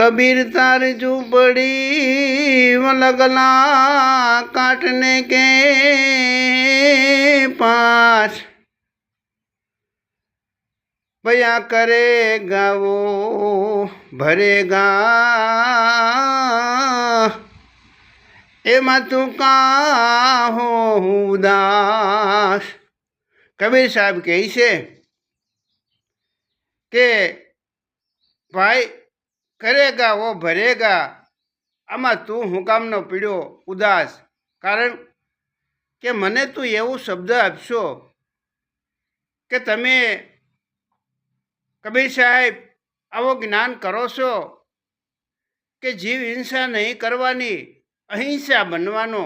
कबीर तार जू पड़ी लगला काटने के पास। भया करेगा वो, भरेगा। ए मतु का हो उदास। कबीर साहब कैसे के भाई કરેગા, વો ભરેગા. આમાં તું હું કામનો પીડ્યો, ઉદાસ. કારણ કે મને તું એવું શબ્દ આપશો કે તમે કબીર સાહેબ આવો જ્ઞાન કરો છો કે જીવ હિંસા નહીં કરવાની, અહિંસા બનવાનો?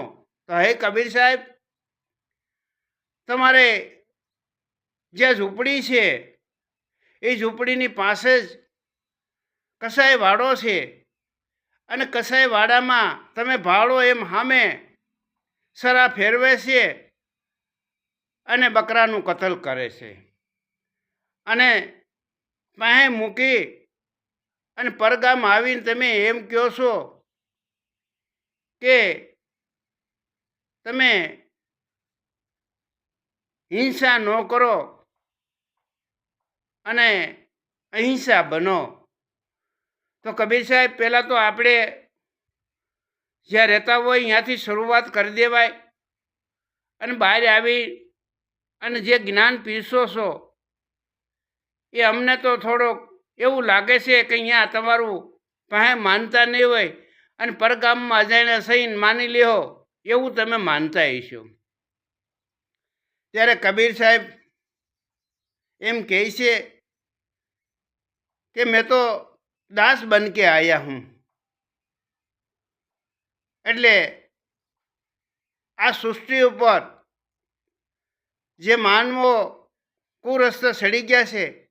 તો હે કબીર સાહેબ, તમારે જે ઝૂંપડી છે, એ ઝૂંપડીની પાસે જ કસાઈ વાડો છે? અને કસાય વાડામાં તમે ભાડો એમ સામે સરા ફેરવે છે અને બકરાનું કતલ કરે છે. અને પાસે મૂકી અને પરગામ આવીને તમે એમ કહો છો કે તમે હિંસા ન કરો અને અહિંસા બનો. તો કબીર સાહેબ, પહેલાં તો આપણે જ્યાં રહેતા હોય ત્યાંથી શરૂઆત કરી દેવાય અને બહાર આવી અને જે જ્ઞાન પીરસો છો, એ અમને તો થોડોક એવું લાગે છે કે અહીંયા તમારું પાસે માનતા નહીં હોય અને પરગામમાં અજાણ્યા સહીને માની લ્યો, એવું તમે માનતા હશો. ત્યારે કબીર સાહેબ એમ કહે છે કે મેં તો દાસ બન કે આયા હું. એટલે આ સૃષ્ટિ ઉપર જે માનવો કુરસ્તે ચડી ગયા છે,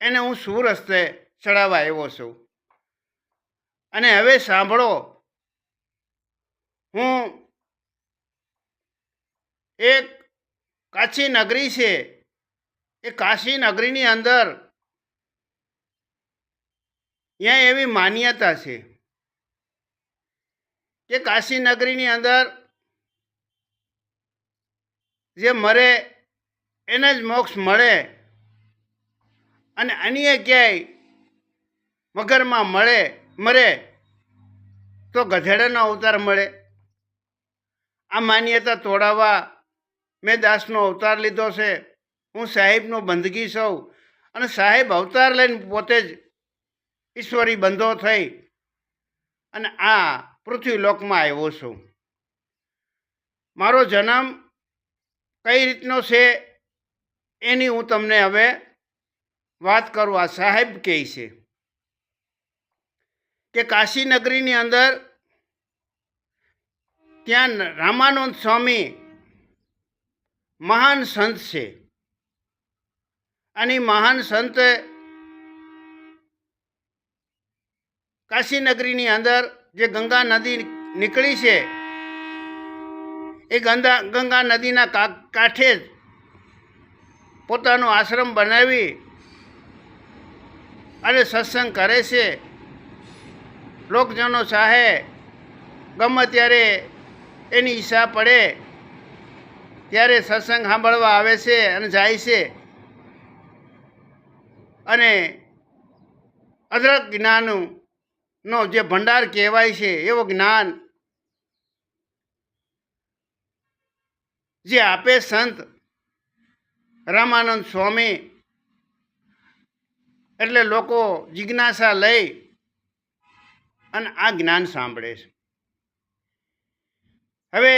એને હું સુરસ્તે ચડાવવા આવ્યો છું. અને હવે સાંભળો, હું એક કાશી નગરી છે, એ કાશી નગરીની અંદર ત્યાં એવી માન્યતા છે કે કાશી નગરીની અંદર જે મરે એને જ મોક્ષ મળે અને અન્ય ક્યાંય મગરમાં મળે, મરે તો ગધેડાનો અવતાર મળે. આ માન્યતા તોડાવવા મેં દાસનો અવતાર લીધો છે. હું સાહેબનો બંદગી સૌ અને સાહેબ અવતાર લઈને પોતે જ ઈશ્વરી બંધો થઈ અને આ પૃથ્વીલોકમાં આવ્યો છું. મારો જન્મ કઈ રીતનો છે એની હું તમને હવે વાત કરું. આ સાહેબ કહે છે કે કાશી નગરીની અંદર ત્યાં રામાનંદ સ્વામી મહાન સંત છે. અને મહાન સંત કાશી નગરીની અંદર જે ગંગા નદી નીકળી છે, એ ગંગા ગંગા નદીના કાંઠે જ પોતાનો આશ્રમ બનાવી અને સત્સંગ કરે છે. લોકજનો ચાહે ગમે ત્યારે એની ઈચ્છા પડે, ત્યારે સત્સંગ સાંભળવા આવે છે અને જાય છે. અને અદરક જ્ઞાનનું નો, જે ભંડાર કહેવાય છે, એવો જ્ઞાન જે આપે સંત રામાનંદ સ્વામી એટલે લોકો જિજ્ઞાસા લઈ અને આ જ્ઞાન સાંભળે છે. હવે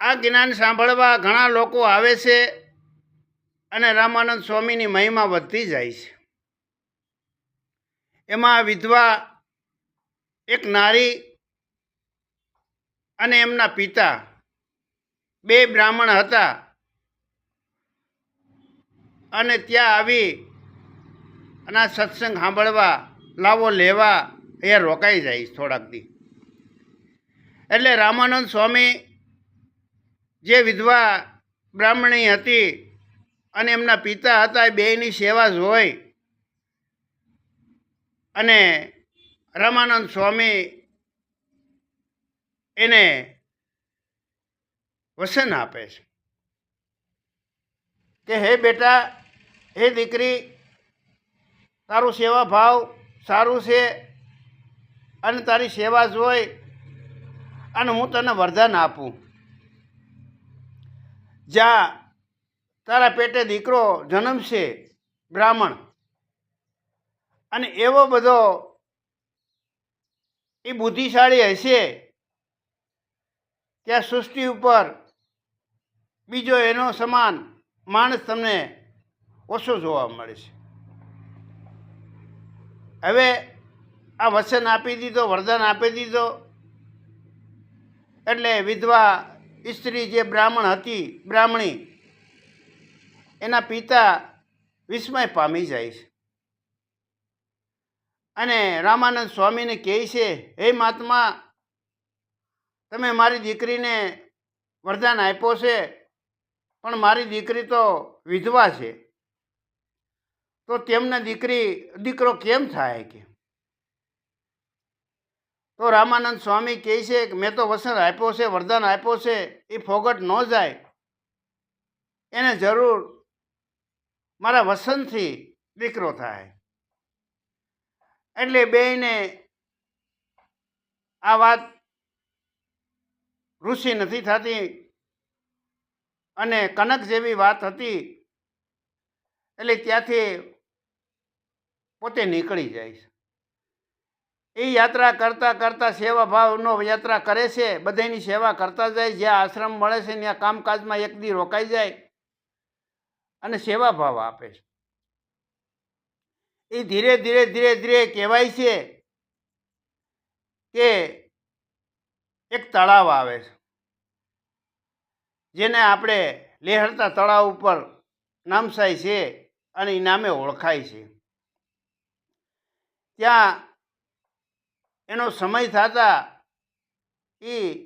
આ જ્ઞાન સાંભળવા ઘણા લોકો આવે છે અને રામાનંદ સ્વામીની મહિમા વધતી જાય છે. એમાં વિધવા એક નારી અને એમના પિતા બે બ્રાહ્મણ હતા. અને ત્યાં આવી અને આ સત્સંગ સાંભળવા, લાવો, લેવા એ રોકાઈ જાય થોડાક દી. એટલે રામાનંદ સ્વામી જે વિધવા બ્રાહ્મણી હતી અને એમના પિતા હતા, એ બેયની સેવા જોઈ અને રામાનંદ સ્વામી એને વસન આપે છે. કે હે બેટા, હે દીકરી, તારું સેવા ભાવ સારું છે અને તારી સેવા જોઈ અને હું તને વરદાન આપું. જ્યાં તારા પેટે દીકરો જન્મશે, બ્રાહ્મણ. અને એવો બધો એ બુદ્ધિશાળી હશે આ સૃષ્ટિ ઉપર બીજો એનો સમાન માણસ તમને ઓછો જોવા મળે છે. હવે આ વચન આપી દીધો, વરદાન આપી દીધો. એટલે વિધવા સ્ત્રી જે બ્રાહ્મણ હતી, બ્રાહ્મણી, એના પિતા વિસ્મય પામી જાય છે. અને રામાનંદ સ્વામીને કહે છે, હે મહાત્મા, તમે મારી દીકરીને વરદાન આપ્યો છે, પણ મારી દીકરી તો વિધવા છે. તો તેમને દીકરી, દીકરો કેમ થાય કે? તો રામાનંદ સ્વામી કહે છે કે, મેં તો વસન આપ્યો છે, વરદાન આપ્યો છે, એ ફોગટ ન જાય. એને જરૂર મારા વસનથી દીકરો થાય. એટલે બેયને આ વાત ઋષિ નથી થતી. અને કનક જેવી વાત હતી, એટલે ત્યાંથી પોતે નીકળી જાય છે. એ યાત્રા કરતાં કરતાં સેવા ભાવનો યાત્રા કરે છે બધાની સેવા કરતા જાય, જ્યાં આશ્રમ મળે છે, ત્યાં કામકાજમાં એક દી રોકાઈ જાય અને સેવા ભાવ આપે છે. એ ધીરે ધીરે ધીરે ધીરે કહેવાય છે કે એક તળાવ આવે છે. જેને આપણે લેહરતા તળાવ ઉપર નામસાય છે અને નામે ઓળખાય છે. ત્યાં એનો સમય થતા એ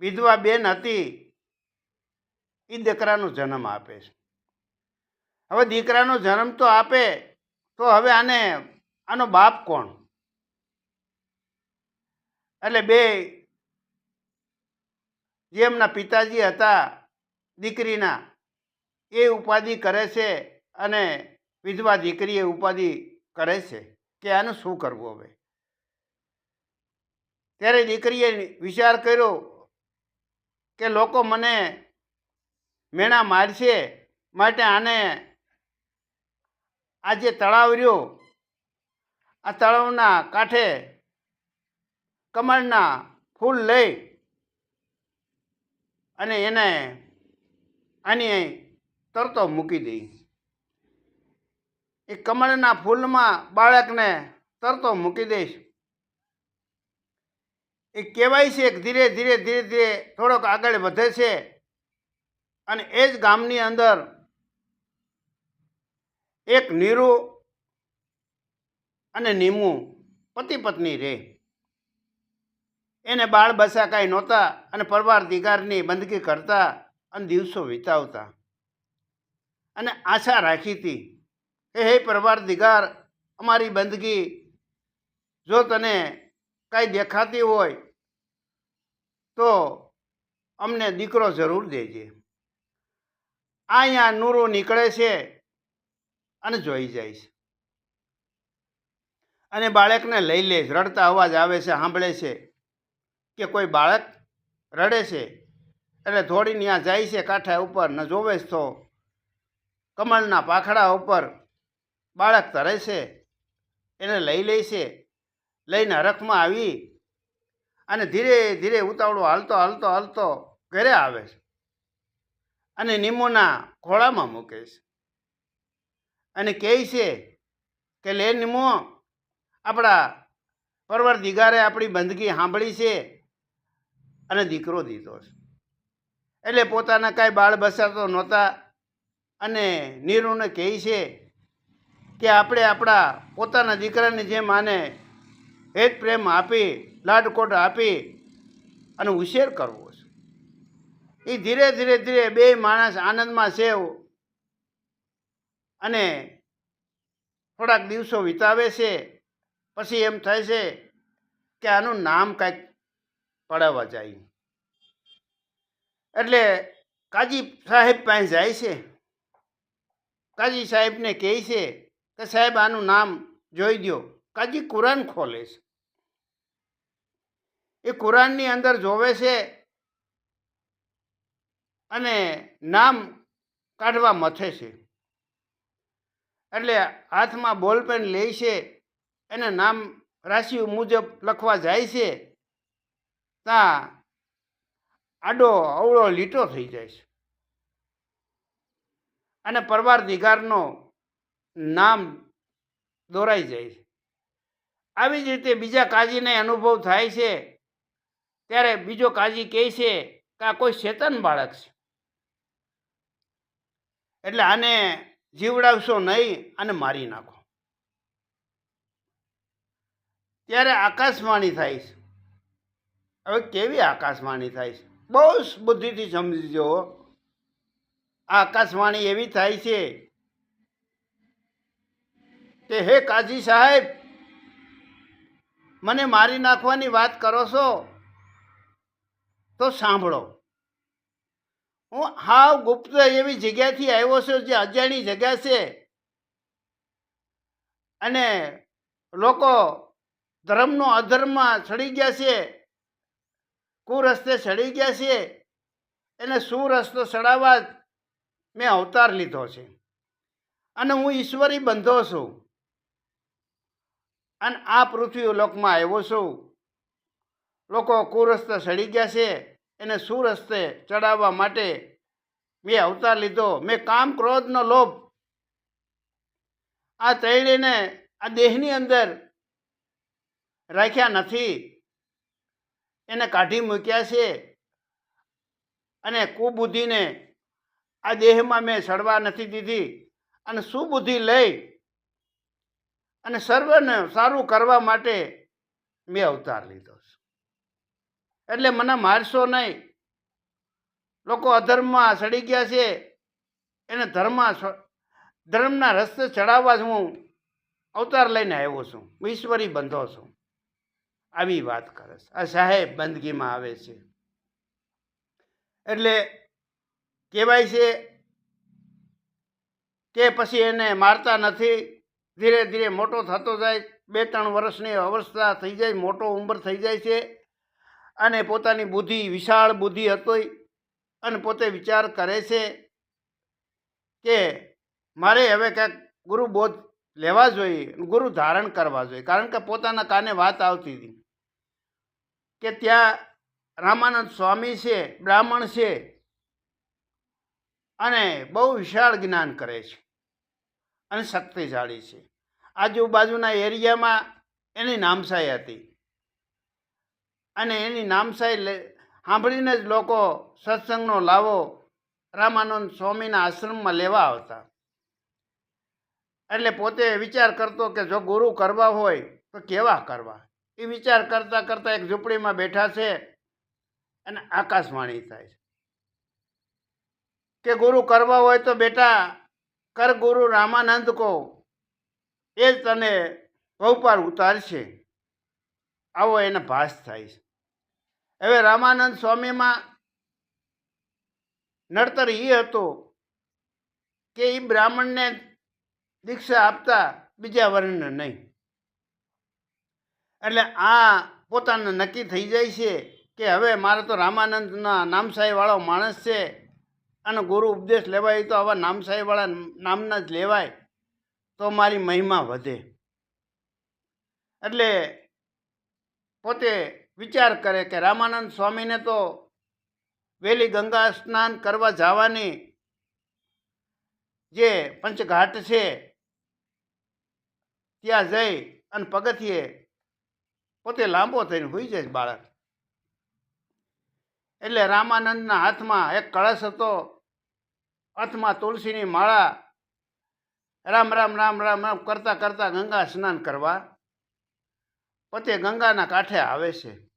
વિધવા બેન હતી એ દીકરાનો જન્મ આપે છે. હવે દીકરાનો જન્મ તો આપે તો હવે આને, આનો બાપ કોણ? એટલે બે, જે એમના પિતાજી હતા, દીકરીના, એ ઉપાધિ કરે છે અને વિધવા દીકરી એ ઉપાધિ કરે છે કે આનું શું કરવું હવે? ત્યારે દીકરીએ વિચાર કર્યો કે લોકો મને મેણા મારશે, માટે આને આ જે તળાવ રહ્યો, આ તળાવના કાંઠે કમળના ફૂલ લઈ અને એને આની તરતો મૂકી દઈ. એ કમળના ફૂલમાં બાળકને તરતો મૂકી દઈશ. એ કહેવાય છે ધીરે ધીરે ધીરે ધીરે થોડોક આગળ વધે છે અને એ જ ગામની અંદર એક નીરુ અને નીમુ પતિ પત્ની રહે એને બાળ બસા કાંઈ નહોતા અને પરવાર દિગારની બંદગી કરતા અને દિવસો વિતાવતા. અને આશા રાખી હતી કે હે પરવાર દિગાર, અમારી બંદગી જો તને કાંઈ દેખાતી હોય તો અમને દીકરો જરૂર દેજે. આ અહીંયા નૂરું નીકળે છે અને જોઈ જાય છે. અને બાળકને લઈ લે રડતા અવાજ આવે છે, સાંભળે છે કે કોઈ બાળક રડે છે એટલે થોડી ત્યાં જાય છે કાંઠા ઉપર, ને જોવે છે તો. કમળના પાખડા ઉપર બાળક તરે છે, એને લઈ લે છે, લઈને હરખમાં આવી અને ધીરે ધીરે ઉતાવળો હાલતો હાલતો હાલતો ઘરે આવે છે અને નિમોના ખોળામાં મૂકે છે. અને કહે છે કે, લે નિમો, આપણા પરવર દિગારે આપણી બંદગી સાંભળી છે અને દીકરો દીધો છે. એટલે પોતાના કાંઈ બાળ બસાતો નહોતા અને નીરુને કહે છે કે, આપણે આપણા પોતાના દીકરાની જેમ આને હેત પ્રેમ આપી, લાડકોટ આપી અને ઉછેર કરવો છે. એ ધીરે ધીરે ધીરે બે માણસ આનંદમાં છે અને થોડાક દિવસો વિતાવે છે, પછી એમ થાય છે કે આનું નામ કાંઈક પડાવવા જાય. એટલે કાજી સાહેબ પાસે જાય છે. કાજી સાહેબને કહે છે કે સાહેબ આનું નામ જોઈ દો કાજી કુરાન ખોલે છે. એ કુરાનની અંદર જોવે છે અને નામ કાઢવા મથે છે. એટલે હાથમાં બોલપેન લે છે, એને નામ રાશિ મુજબ લખવા જાય છે ત્યાં આડો અવળો લીટો થઈ જાય છે. અને પરવાર દિગારનો નામ દોરાઈ જાય છે. આવી જ રીતે બીજા કાજીને અનુભવ થાય છે, ત્યારે બીજો કાજી કહે છે કે આ કોઈ ચેતન બાળક છે. એટલે આને જીવડાવશો નહીં અને મારી નાખો. ત્યારે આકાશવાણી થાય છે. હવે કેવી આકાશવાણી થાય છે? બહુ બુદ્ધિથી સમજજો. આ આકાશવાણી એવી થાય છે કે, હે કાજી સાહેબ, મને મારી નાખવાની વાત કરો છો? તો સાંભળો. હું હાવ ગુપ્ત એવી જગ્યાથી આવ્યો છું જે અજાણી જગ્યા છે. અને લોકો ધર્મનો અધર્મમાં ચડી ગયા છે. કુરસ્તે ચડી ગયા છે. એને સુરસ્તો ચડાવવા મેં અવતાર લીધો છે. અને હું ઈશ્વરી બંધો છું. અને આ પૃથ્વી લોકમાં આવ્યો છું. લોકો કુરસ્ત ચડી ગયા છે. એને સુરસ્તે ચડાવવા માટે મેં અવતાર લીધો. મેં કામ ક્રોધનો લોભ. આ તૈડીને આ દેહની અંદર રાખ્યા નથી. એને કાઢી મૂક્યા છે અને કુબુદ્ધિને આ દેહમાં મેં સડવા નથી દીધી. અને સુબુદ્ધિ લઈ અને સર્વને સારું કરવા માટે મેં અવતાર લીધો છે. એટલે મને મારશો નહીં. લોકો અધર્મમાં સડી ગયા છે. એને ધર્મમાં ધર્મના રસ્તે ચડાવવા જ હું અવતાર લઈને આવ્યો છું. હું ઈશ્વરી બંધો છું. આવી વાત કરે છે. આ સાહેબ બંદગીમાં આવે છે. એટલે કહેવાય છે કે પછી એને મારતા નથી. ધીરે ધીરે મોટો થતો જાય. બે ત્રણ વર્ષની અવસ્થા થઈ જાય. મોટો ઉંમર થઈ જાય છે. અને પોતાની બુદ્ધિ વિશાળ બુદ્ધિ હતી અને પોતે વિચાર કરે છે કે મારે હવે કંઈક ગુરુ બોધ લેવા જોઈએ, ગુરુ ધારણ કરવા જોઈએ. કારણ કે પોતાના કાને વાત આવતી હતી કે ત્યાં રામાનંદ સ્વામી છે, બ્રાહ્મણ છે અને બહુ વિશાળ જ્ઞાન કરે છે અને શક્તિશાળી છે. આજુબાજુના એરિયામાં એની નામસાઈ હતી. અને એની લે. સાંભળીને જ લોકો સત્સંગનો લાવો રામાનંદ સ્વામીના આશ્રમમાં લેવા આવતા. એટલે પોતે વિચાર કરતો કે જો ગુરુ કરવા હોય તો કેવા કરવા? એ વિચાર કરતાં કરતાં એક ઝૂંપડીમાં બેઠા છે અને આકાશવાણી થાય છે. કે ગુરુ કરવા હોય તો બેટા કર ગુરુ રામાનંદ કહો એ જ તને વહુપાર ઉતારશે. આવો એને ભાસ થાય છે. હવે રામાનંદ સ્વામીમાં નડતર એ હતું કે એ બ્રાહ્મણને દીક્ષા આપતા બીજા વર્ણને નહીં. એટલે આ પોતાને નક્કી થઈ જાય છે કે હવે મારે તો રામાનંદના નામસાઈવાળો માણસ છે અને ગુરુ ઉપદેશ લેવાય તો આવા નામસાઈવાળા નામના જ લેવાય તો મારી મહિમા વધે. એટલે પોતે વિચાર કરે કે રામાનંદ સ્વામીને તો વહેલી ગંગા સ્નાન કરવા જવાની જે પંચઘાટ છે, ત્યાં જઈ અને પગથિયે પોતે લાંબો થઈને હોઈ જાય બાળક. એટલે રામાનંદના હાથમાં એક કળશ હતો. હાથમાં તુલસીની માળા રામ રામ રામ રામ રામ કરતાં કરતાં ગંગા સ્નાન કરવા. પોતે ગંગાના કાંઠે આવે છે.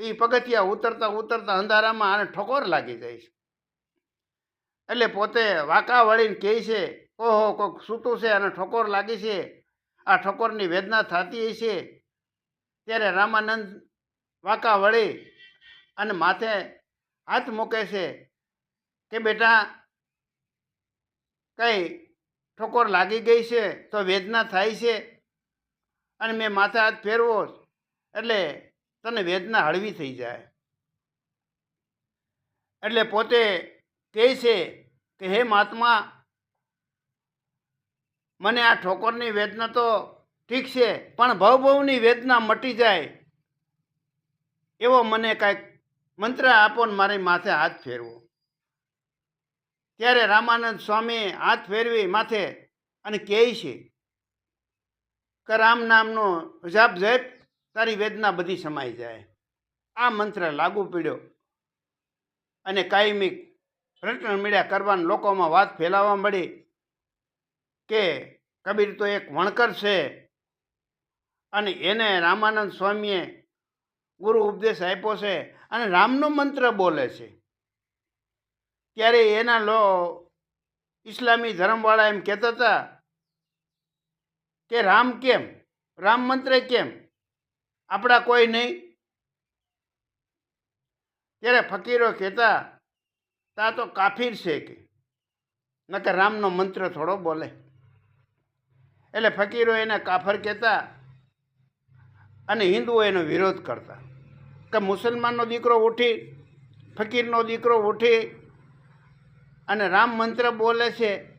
એ પગથિયા ઉતરતા ઉતરતા અંધારામાં આને ઠકોર લાગી જાય છે. એટલે પોતે વાંકા વળીને કહે છે, ઓહો કોઈક સૂતું છે અને ઠકોર લાગી છે. આ ઠકોરની વેદના થતી છે ત્યારે રામાનંદ વાંકા વળી અને માથે હાથ મૂકે છે કે, બેટા, કંઈ ઠકોર લાગી ગઈ છે તો વેદના થાય છે? અને મેં માથે હાથ ફેરવો. એટલે તને વેદના હળવી થઈ જાય. એટલે પોતે કહે છે કે, હે મહાત્મા, મને આ ઠોકરની વેદના તો ઠીક છે, પણ ભવભવની વેદના મટી જાય. એવો મને કાંઈક મંત્ર આપો ને મારી માથે હાથ ફેરવો. ત્યારે રામાનંદ સ્વામી હાથ ફેરવી માથે અને કહે છે કે, રામ નામનો જાપ જપ તારી વેદના બધી સમાઈ જાય. આ મંત્ર લાગુ પડ્યો. અને કાયમી રટણ મળ્યા કરવાના લોકોમાં વાત ફેલાવા મળી કે કબીર તો એક વણકર છે અને એને રામાનંદ સ્વામીએ ગુરુ ઉપદેશ આપ્યો છે અને રામનો મંત્ર બોલે છે. ત્યારે એના લો ઇસ્લામી ધર્મવાળા એમ કહેતા હતા કે રામ કેમ? રામ મંત્ર કેમ? આપણા કોઈ નહીં. ત્યારે ફકીરો કહેતા, તા તો કાફીર છે કે. નકર રામનો મંત્ર થોડો બોલે. એટલે ફકીરો એને કાફર કહેતા અને હિન્દુઓ એનો વિરોધ કરતા કે મુસલમાનનો દીકરો ઉઠી, ફકીરનો દીકરો ઉઠી અને રામ મંત્ર બોલે છે